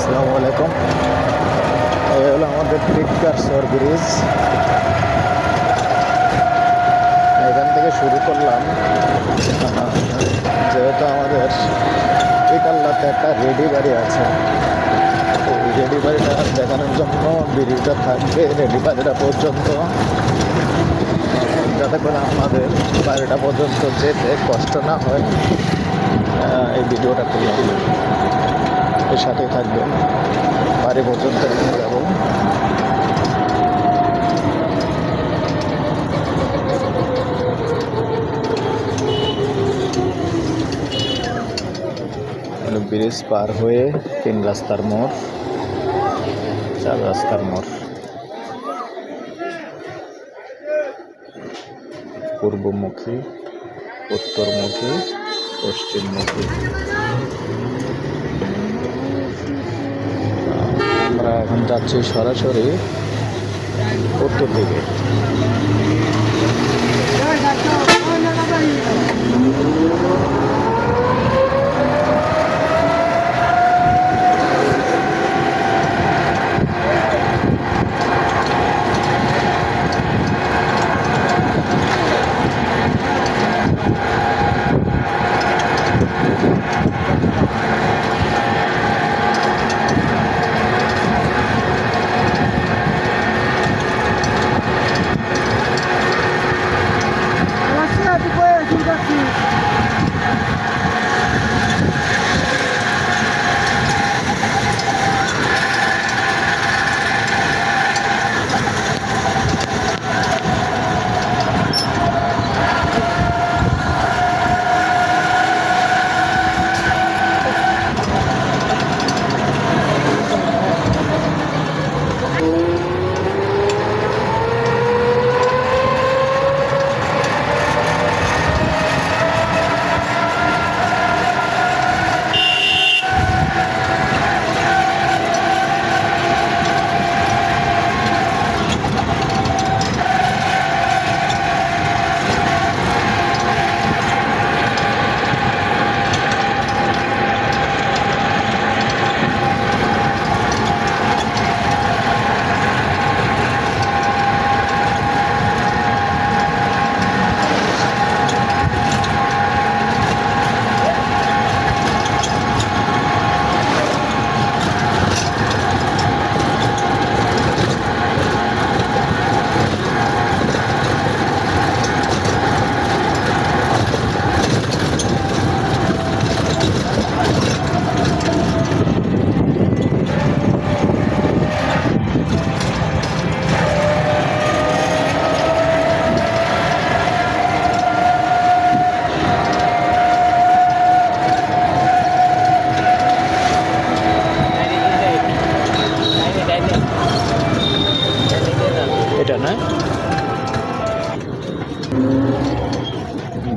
আসসালামু আলাইকুম। এই হলো আমাদের টিটকার সর ব্রিজ এখান থেকে শুরু করলাম। যেহেতু আমাদের টিকাল্লাতে একটা রেডি বাড়ি আছে এই রেডি বাড়িটা দেখানোর জন্য ব্রিজটা থাকবে রেডি বাড়িটা পর্যন্ত। যাতে করে আমাদের বাড়িটা পর্যন্ত যেতে কষ্ট না হয় এই ভিডিওটা করলাম এর সাথে থাকবেন। বাড়ি পর্যন্ত যাব। ব্রিজ পার হয়ে তিন রাস্তার মোড়, চার রাস্তার মোড়। পূর্বমুখী, উত্তরমুখী, পশ্চিমমুখী। আমরা এখন যাচ্ছি সরাসরি উত্তর দিকে।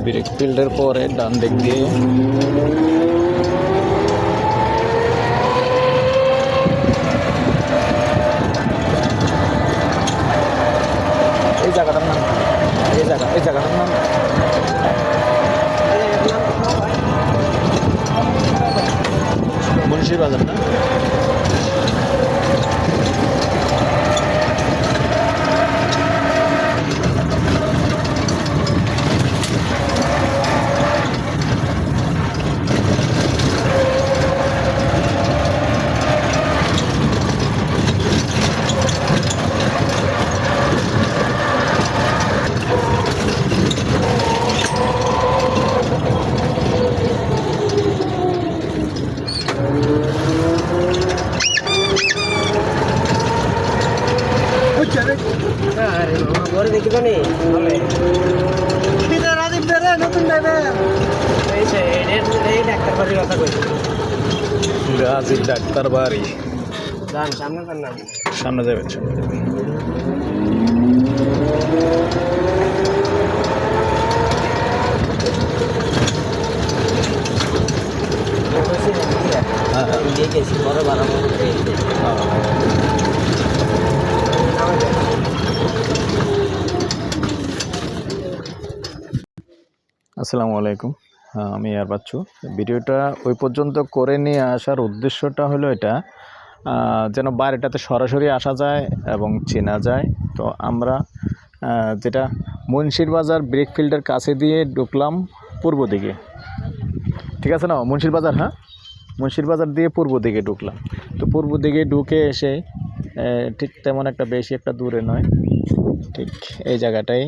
ব্রেক ফিল্ডের পরে ডান দিক দিয়ে। এই জায়গাটার নাম কি? এই জায়গা এই জায়গাটার নাম মুন্সি বাজার না আরে বাবা ঘরে দেখি তো নেই বলে দিদার আদিম বেরে নতুন দেবে এই সে এই ডাক্তার বাড়ির কথা কই গাজী ডাক্তার বাড়ি যান সামনে যান না। সামনে যাবেন হ্যাঁ হ্যাঁ। দিয়ে গেছি বড় বাড়াবো। আসসালামু আলাইকুম। হ্যাঁ আমি আর বাচ্চু। ভিডিওটা ওই পর্যন্ত করে নিয়ে আসার উদ্দেশ্যটা হলো এটা যেন বাড়িটাতে সরাসরি আসা যায় এবং চেনা যায়। তো আমরা যেটা মুন্সির বাজার ব্রেক ফিল্ডের কাছে দিয়ে ঢুকলাম পূর্ব দিকে। ঠিক আছে না? মুন্সির বাজার হ্যাঁ? মুন্সির বাজার দিয়ে পূর্ব দিকে ঢুকলাম। তো পূর্ব দিকে ঢুকে এসে ঠিক তেমন একটা বেশি একটা দূরে নয়। ঠিক এই জায়গাটাই।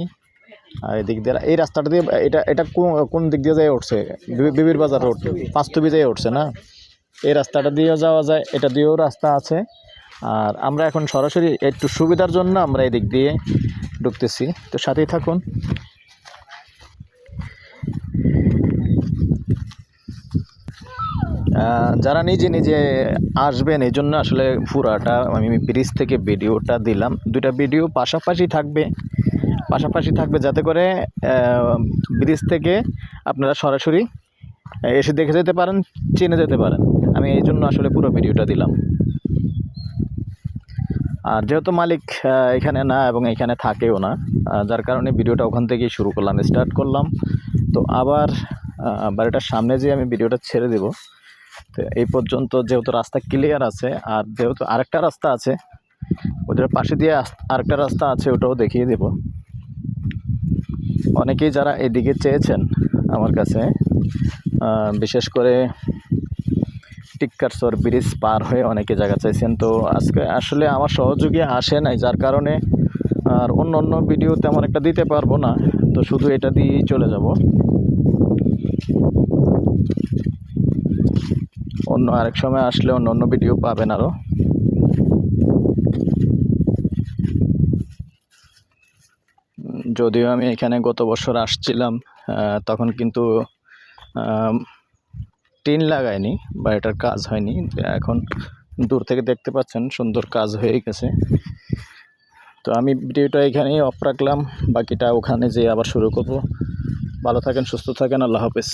আর এদিক দিয়ে এই রাস্তাটা দিয়ে, এটা এটা কোন কোন দিক দিয়ে যায় উঠছে? বিবির বাজার রোড পাঁচতবি যায় উঠছে না? এই রাস্তাটা দিয়েও যাওয়া যায়, এটা দিয়েও রাস্তা আছে। আর আমরা এখন সরাসরি একটু সুবিধার জন্য আমরা এদিক দিয়ে ঢুকতেছি। তো সাথেই থাকুন। যারা নিজে নিজে আসবেন, এই জন্য আসলে পুরাটা, আমি ব্রিজ থেকে ভিডিওটা দিলাম। দুইটা ভিডিও পাশাপাশি থাকবে। পাশাপাশি থাকবে যাতে করে ব্রিজ থেকে আপনারা সরাসরি এসে দেখে যেতে পারেন, চিনে যেতে পারেন। আমি এই জন্য আসলে পুরো ভিডিওটা দিলাম। আর যেহেতু মালিক এখানে না এবং এখানে থাকেও না যার কারণে ভিডিওটা ওখান থেকেই শুরু করলাম, স্টার্ট করলাম। তো আবার বাড়িটার সামনে যে আমি ভিডিওটা ছেড়ে দেব। তো এই পর্যন্ত যেহেতু রাস্তা ক্লিয়ার আছে, আর যেহেতু আরেকটা রাস্তা আছে, ওদের পাশে দিয়ে আরেকটা রাস্তা আছে, ওটাও দেখিয়ে দেব। অনেকেই যারা এদিকে চেয়েছেন আমার কাছে বিশেষ করে টিক্কারসর ব্রিজ পার হয়ে অনেকে জায়গা চাইছেন। তো আজকে আসলে আমার সহযোগী আসে নাই, যার কারণে আর অন্য অন্য ভিডিও তেমন একটা দিতে পারব না। তো শুধু এটা দিয়েই চলে যাব। অন্য আরেক সময় আসলে অন্য অন্য ভিডিও পাবেন আরও যদিও আমি এখানে গত বছর আসছিলাম তখন কিন্তু টিন লাগায়নি বা এটার কাজ হয়নি। এখন দূর থেকে দেখতে পাচ্ছেন, সুন্দর কাজ হয়ে গেছে। তো আমি ভিডিওটা এখানেই অফ রাখলাম। বাকিটা ওখানে যেয়ে আবার শুরু করব। ভালো থাকেন, সুস্থ থাকেন, আল্লাহ হাফেজ।